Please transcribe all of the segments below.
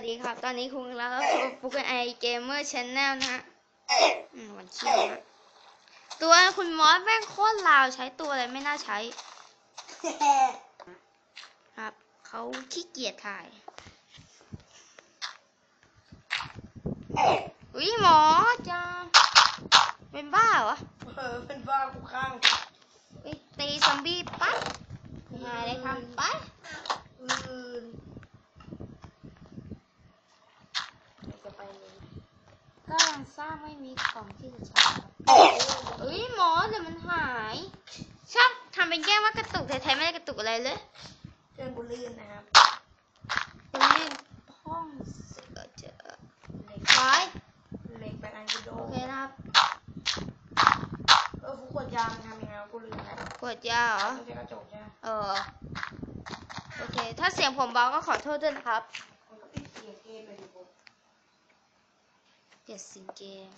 วัสดีครับ ตอนนี้คุณแล้วฟุกไอเกมเมอร์ชแนลนะฮะอืมวันเที่ยวนะตัวคุณมอสแม่งโคตรลาวใช้ตัวอะไรไม่น่าใช้ ครับ เขาขี้เกียจถ่ายอุ้ยหมอจะเป็นบ้าเหรอเออเป็นบ้ากูข้างเฮ้ยตีซอมบี้ปั๊บหายเลยครับไปอื่นจะไปเลย ก็ยังสร้างไม่มีของ ที่จะใช้ครับเอ้ยหมอเดี๋ยวมันหาย ชอบทำเป็นแกล้งว่ากระตุกแต่แท้ไม่ได้กระตุกอะไรเลยเพื่อนกูลื่นนะครับเป็นเรื่องห้องเสือเจอเหล็กไปเหล็กแบบอันกูโดโอเคนะครับเออฟูกดยางทำยังไงวะกูลืมแล้วกดยาเหรอต้องใช้กระจกใช่ไหมเออโอเค ถ้าเสียงผมเบาก็ขอโทษด้วยนะครับมันก็ปิดเสียงเกมไปดิผมเดี๋ยวสิงเกม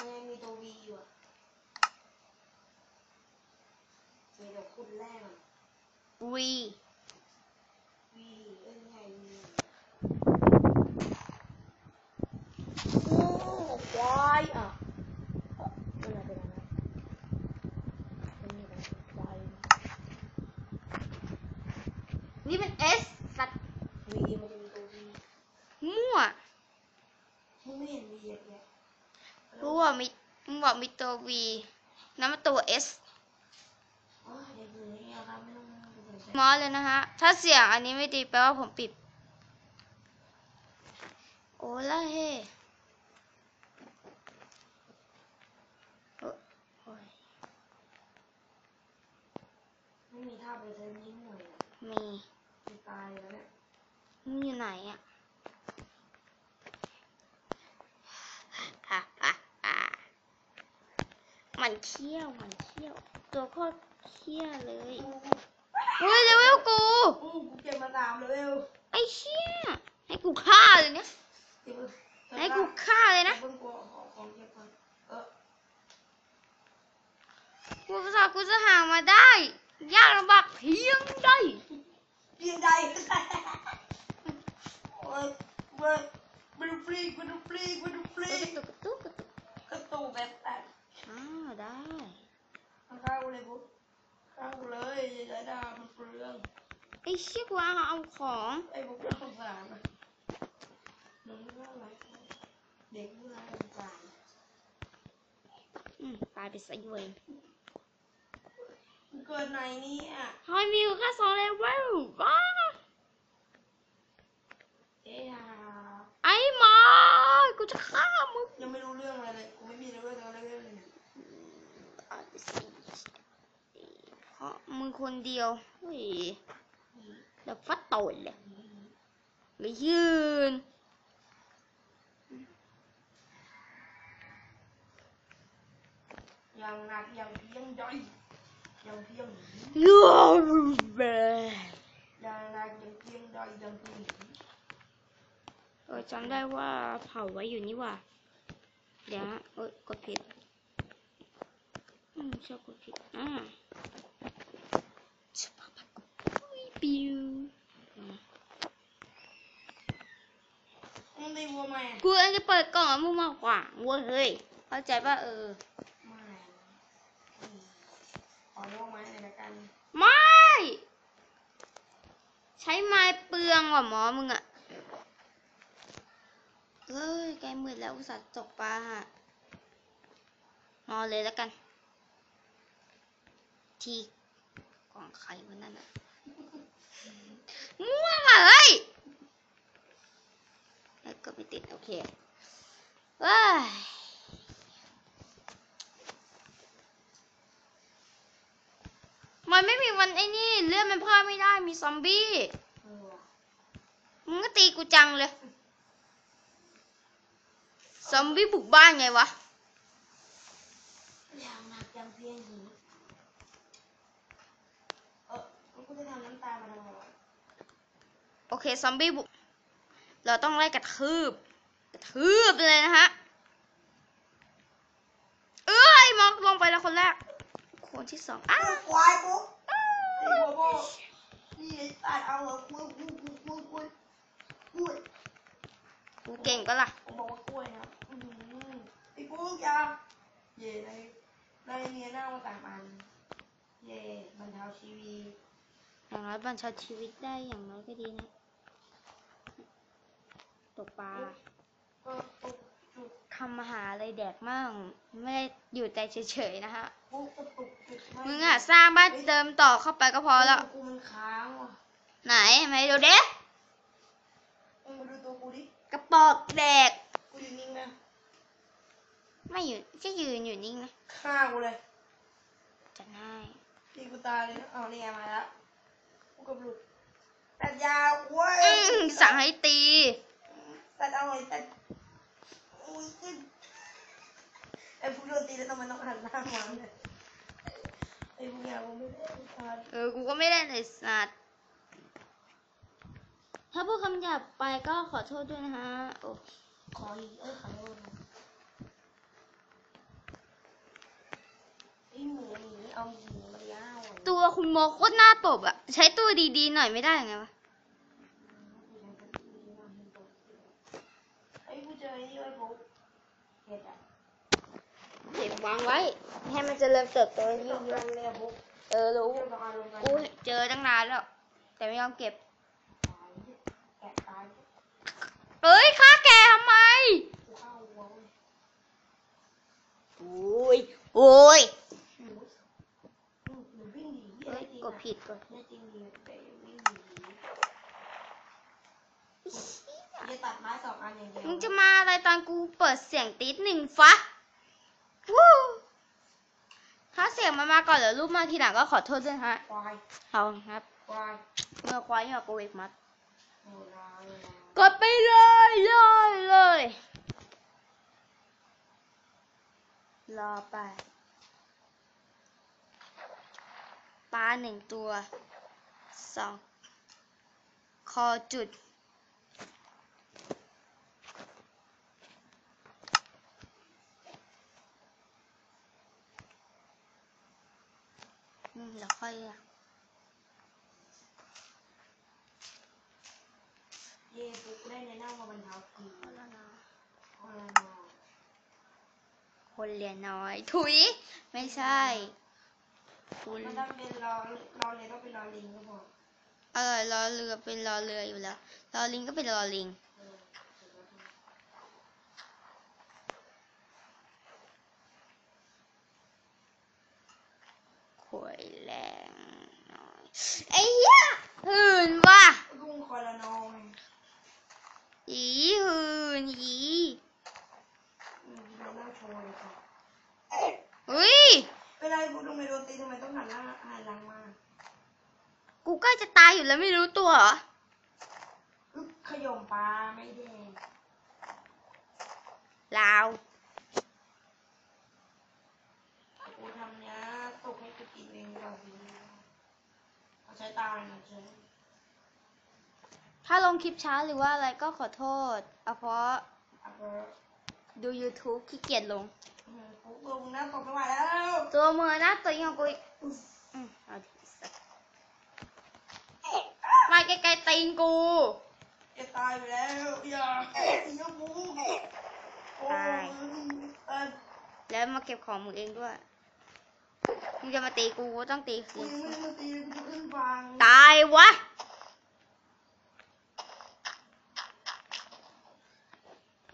มันยังมีตัววีอยู่อะมีเดี๋ยวคุณแรกอะวีวีเอ้ยไงวีโอ้ควายอะเป็นอะไรเป็นอะไรเป็นอะไรควายนี่เป็นเอสสัตว์ วีมันจะมีตัววี มั่ว มึงไม่เห็นวีอย่างเงี้ย รู้ว่ามีมึงบอกมีตัววีนั่นมันตัวเอสอ๋อเดี๋ยวดูนี่นะครับไม่ต้องดูสนใจมอสเลยนะฮะ ถ้าเสียงอันนี้ไม่ดีแปลว่าผมปิด โอ้ละเฮเอ้อโอ้ยไม่มีท่าไปเซิร์ฟนี้หน่อยอะมีกูตายแล้วเนี่ยมึงอยู่ไหนอะฮ่าฮ่าฮ่า มันเขี้ยวมันเขี้ยว ตัวโคตรเขี้ยวเลยเฮ้ยเลเวลกูอู้กูเก็บมาสามเลเวลไอ้เชี่ยให้กูฆ่าเลยเนี่ยเก็บมาให้กูฆ่าเลยนะเพิ่งกูเอาของของเก็บก่อนเออกูภาษาห์กูจะห่างมาได้ ยากลำบากเพียงใดเพียงใดก็ได้โอ้ยเว้ยมันดูฟรีมันดูฟรีมันดูฟรีกระตุกกระตุกกระตุกกระตูแบบแตก อ้าวได้ข้างๆกูเลยกูข้างกูเลยอย่าใช้ดาบมันเปลืองไอ้เชี่ยกูเอาเอาของไอ้พวกน่าสงสารนะมึงไม่ว่าอะไรเด็กผู้น่าสงสารอืมตายไปซะเวยมึงเกิดไหนเนี่ยทำไมมีอยู่แค่สองเลเวลว้า เอ๊ะ ไอ้หมากูจะฆ่ามึง ยังไม่รู้เรื่องอะไรเลย กูไม่มีเลเวลอะไรเลย ตายไปสิเพราะมึง คนเดียวเฮ้ยเดี๋ยวฟัดโตนเลยเลยยืนยังหนักยังเพียงย่อยยังเพียงหนียูเบยังหนักยังเพียงย่อยยังเพียงหนีเออจำได้ว่าเผาไว้อยู่นี่ว่ะเดี๋ยวฮะเอ้ยกดผิดอืมชอบกดผิดอ่าชอบปักอุ้ย ปิวอ่ามึงได้วัวไหมกูเองจะเปิดกล่องแล้วมึงมาขวางเว้ยเฮ้ยเข้าใจป่ะเออ ไม่อืมขอวัวไหมหน่อยละกัน ไม่ ใช้ไม้เปลืองว่ะหมอมึงอะเฮ้ยใกล้มืดแล้วอุตส่าห์ตกปลาฮะนอนเลยแล้วกัน ที่กล่องไข่วันนั้นอะมั่วมาเฮ้ยเอ้ยก็ไม่ติด โอเคเว้ยมันไม่มีวันไอ้นี่ เลือดมันเพิ่ มไม่ได้มีซอมบี้เออว่ะมึงก็ตีกูจังเลย ซอมบี้บุกบ้านไงวะยังหนักยังเพียงหนีเออแล้วกูจะทำน้ำตามาทำไมวะโอเค ซอมบี้บุก เราต้องไล่กระทืบ กระทืบเลยนะฮะ เอ้ยมองลงไปแล้วคนแรก คนที่สองอ้าวควายกู ไอ้หัวโบนี่ไอ้สัตว์เอาเหรอกูกูกูกูกูกูกูเก่งก็ล่ะ ผมบอกว่ากล้วยนะอื้อหือไอ้ปุ๊กอยาเย่ในในเนียหน้ามาต่างอันเย่บรรเทาชีวิตอย่างน้อยบรรเทาชีวิตได้อย่างน้อยก็ดีนะ ตกปลาก็ตกจุดทำอาหารอะไรแดกมั่งไม่ได้อยู่ใจเฉยๆนะฮะปุ๊กก็ตกจุดมึงอะสร้างบ้านเดิมต่อเข้าไปก็พอแล้ว กู ค้างว่ะไหนไหนดูเด็กมึงมาดูตัวกูดิ กระปอกแดก กูอยู่นิ่งนะไม่อยู่จะยืนอยู่นิ่งนะฆ่ากูเลยจะง่ายตีกูตายเลยนะเอานี่ไงมาแล้วกูกับหลุดตัดยาวเว้ยอืมสั่งให้ตี ตัดเอาหน่อยตัดอุ้ยขึ้นไอ้พวกโดนตีแล้วทำไมต้องหันหน้ามาเนี่ย เออ กูก็ไม่ได้เลยสัตว์ ถ้าพูดคำหยาบไปก็ขอโทษด้วยนะฮะ โอ้ขออีกเอ้ยขอโทษนะไอ้หมูหนีเอาหมูมาย่างอะตัวคุณโมโคตรหน้าตบอะใช้ตัวดีๆหน่อยไม่ได้ไงวะไอ้กูเจอไอ้นี่ไว้ปุ๊บเห็ดอะเก็บ วางไว้ ให้มันเจริญเติบโตไอ้เยนี่อะมันเลยอะปุ๊บๆเออรู้เรื่องของอารมณ์กันกูเจอตั้งนานแล้ว แต่ไม่ยอมเก็บแกะตายเอ้ยฆ่าแกทำไมกูเข้าหัวเว้ยโอ้ยโอ้ยหนูอืมหนูวิ่งหนีเอ้ยกดผิดกดแน่จริงดีไปวิ่งหนีจะตัดไม้สองอันอย่างเดียวมึงจะมาอะไรตอนกูเปิดเสียงตีดหนึ่งฟักวู้ ถ้าเสียงมันมาก่อนหรือรูปมาทีหลังก็ขอโทษด้วยฮะควายเอาครับควายเมื่อควายเนี่ยกูเอกมัดโอ้ลาเลยนะกดไปเลยเลยเลยรอไปปลาหนึ่งตัวสองคอจุด แล้วค่อยอะเย่ปุ๊กได้ในหน้ามาบรรเทาทีโอ้ลานาคนเรียนน้อย ถุย ไม่ใช่ คุณมันต้องเป็นรอรอเลยต้องเป็นรอลิงก็พอเออรอเรือเป็นรอเรืออยู่แล้วรอลิงก็เป็นรอลิง เออเสร็จแล้วทำ ขวยแรงน้อย ไอ้เหี้ยหื่นว่ะลุงคอยละนองอีหื่นอีอืมเราหน้าโชว์เลยค่ะอุ้ยเวลากูลุงไปโดนตีทำไมต้องหันหน้าหันหลังมา กูใกล้จะตายอยู่แล้วไม่รู้ตัวเหรออึ๊บขยมปลาไม่แดงลาวกูทำเนี้ยตกให้กูกินเองก่อน ถ้าลงคลิปช้าหรือว่าอะไรก็ขอโทษเอาเพราะเอาไปดู YouTube ขี้เกียจลงอืมกูลงน้ำตกไม่ไหวแล้ว ตัวมือนะตัวยิ่งของกูอีกอืมเอาดิสัตว์มาไกลๆตีนกูจะตายไปแล้วอย่าอย่ามูโอ้ตายยเออแล้วมาเก็บของมึงเองด้วย มึงจะมาตีกูกูต้องตีกูคืนยังไม่ได้มาตีเลยกูจะขึ้นฟังตายวะ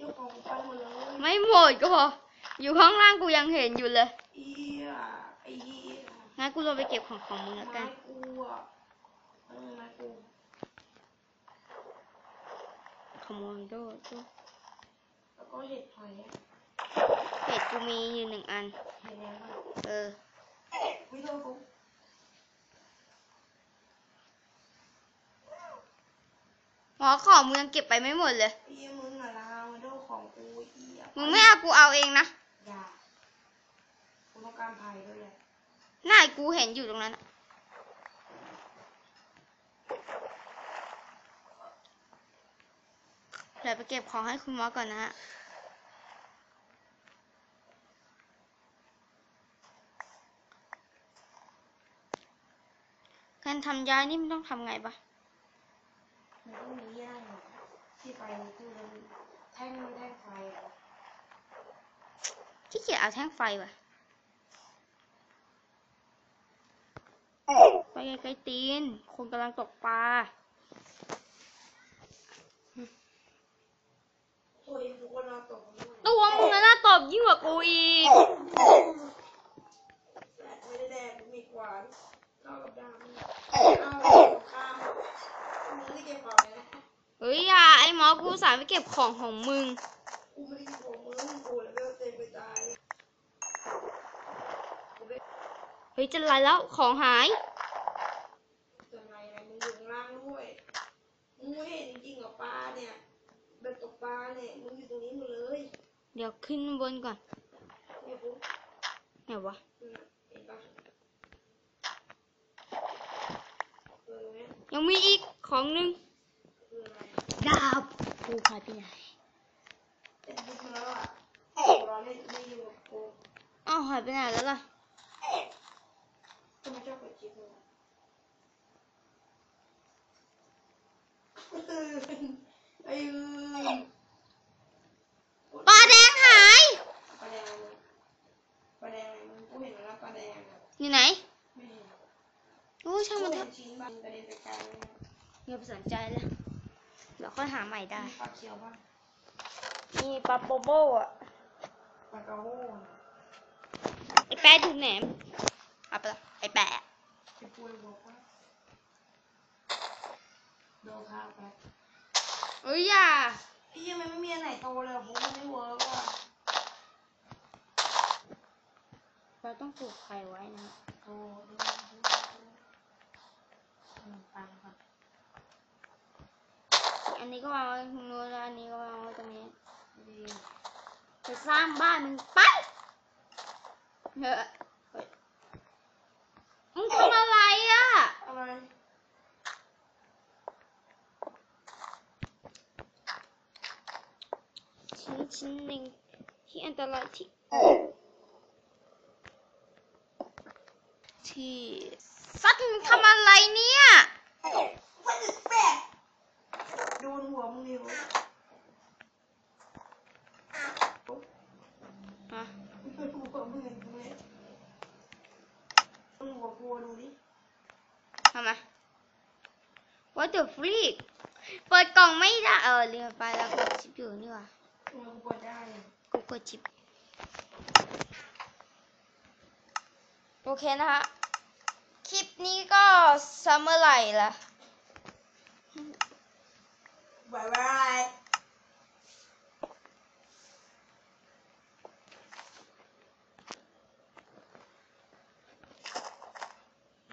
ยกของกูไปหมดเลยไม่หมดก็พออยู่ข้างล่างกูยังเห็นอยู่เลยเอียไอ้เหี้ยงั้นกูลงไปเก็บของของมึงแล้วกัไม้นกูอะเออไม้กูขโมยโดดดูแล้วก็เห็ดหอยอะเห็ดกูมีอยู่หนึ่งอัน เห็ดแล้วอะ เออ วิโรกูหมอของมึงยังเก็บไปไม่หมดเลยไอ้เหี้ยมึงอะลาววิโรของกูเอียมึงไม่เอากูเอาเองนะอย่ากูต้องการภัยด้วยแหละหน้ากูเห็นอยู่ตรงนั้นอะเดี๋ยวไปเก็บของให้คุณหมอก่อนนะฮะ การทำยานี่มันต้องทำไงปะมันต้องมีย่างหน่อยที่ไฟมันขึ้นแล้วมันแท่งแท่งไฟอะที่เกียจเอาแท่งไฟว่ะ ไปไกลๆตีน คนกำลังตกปลาโอ้ยทุกคนเอาตกมาด้วยตัวมึงอะน่าตบยิ่งกว่ากูอีก ไม่ได้แดกมีกวานเท่ากับดามเอาข้ามมึงไม่ได้เก็บของเลยนะ เฮ้ยอย่าไอ้หมอ กูสายไปเก็บของของมึง กูไม่ได้เก็บของมึงกูแล้วก็เต็มไปตายกูไม่เฮ้ยจะไรแล้วของหายจะไงนะมึงอยู่ข้างล่างด้วยมึงไม่เห็นจริงๆเหรอปลาเนี่ยแบบตกปลาเนี่ยมึงอยู่ตรงนี้หมดเลย เดี๋ยวขึ้นบนก่อนเนี่ยปุ๊บไหนวะเห็นปะเออเนี่ยยังมีอีกของหนึงคืออะไรดาบ กูหายไปไหนเอ็ดบุ๊กมาแล้วอะเราเล่นไม่อยู่กับกูอ้าวหายไปไหนแล้วล่ะก็ไม่ชอบกดจิ๊บเลยไอ้เอ้ยปลาแดงหายปลาแดงอะไรมึงปลาแดงอะไรมึงกูเห็นแล้วปลาแดงอะอยู่ไหนไม่เห็นโอ้ช่างกูมันเถเห็อะนชิ้นบางกระเด็นไปไกลเลยนะอย่าไปสนใจเลยเดี๋ยวค่อยหาใหม่ได้มีปลาเขียวบ้างมีปลาโปโบอะปลากระโห้ไอ้แปะถูกแหนมเอาไปละไอ้แปะจะพูดบอกว่าโดนข้าวไปเอ้ยอย่าไอ้ยังมันไม่มีอันไหนโตเลยบุ๊กมันไม่เวิร์กว่ะเราต้องปลูกไข่ไว้นะโอ้ดูดูดูอืมปังค่ะ อันนี้ก็วางไว้ตรงนู้นแล้วอันนี้ก็วางไว้ตรงนี้ไปสร้างบ้านมึงไปเฮ้ยมึงทำอะไรอะอะไรชิ้นชิ้นหนึ่งที่อันตรายที่ที่สัตว์มึงทำอะไรเนี่ย What is that โดนหัวมึงอยู่ ฮะ โดนหัวมึงเห็นไหม โดนหัวกลัวดูดิทำไม What the freak เปิดกล่องไม่ได้เออเรียนไปแล้วกดชิปอยู่นี่หว่าทำไมกูกดได้อะกูกดชิปโอเคนะฮะคลิปนี้ก็ซัมเมอร์ไหร่ละบายบาย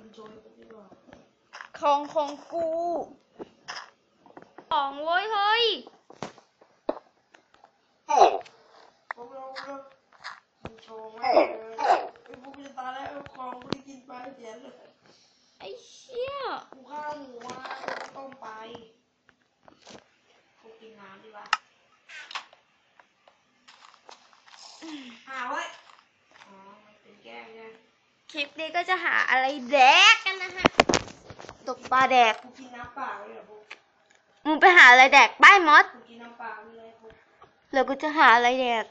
Enjoy กันดีกว่า ของของกูของเว้ยเฮ้ยพวกเราเราโชว์มากเลยไอ้พวกกูจะตาแล้วเอาของกูได้กินไปเสียเลยไอ้เชี่ยกูข้าวหมูมาต้มไปกูกินน้ำดีกว่าหาไว้อ๋อมันเป็นแก้วเนี่ย คลิปนี้ก็จะหาอะไรแดกกันนะฮะตกปลาแดกกูกินน้ำเปล่าเลยเหรอพวกมึงไปหาอะไรแดกบ้านมอสกูกินน้ำเปล่าเลยพวก แล้วกูจะหาอะไรแดก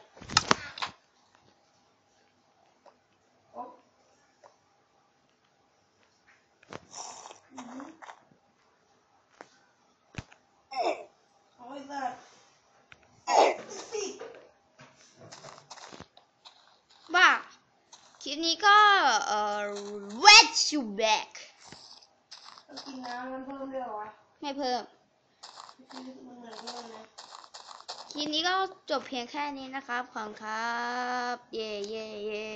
โอ๊ะอือหือเอาไว้สัตว์สิ บ้า คลิป นี้ก็เอ่อ wet you back ต้องกินน้ำน้ำเพิ่มด้วยเหรอวะไม่เพิ่มกินมึงเหมือนเพิ่มนะคลิปนี้ก็จบเพียงแค่นี้นะครับ ขอบคุณครับ เย่เย่เย่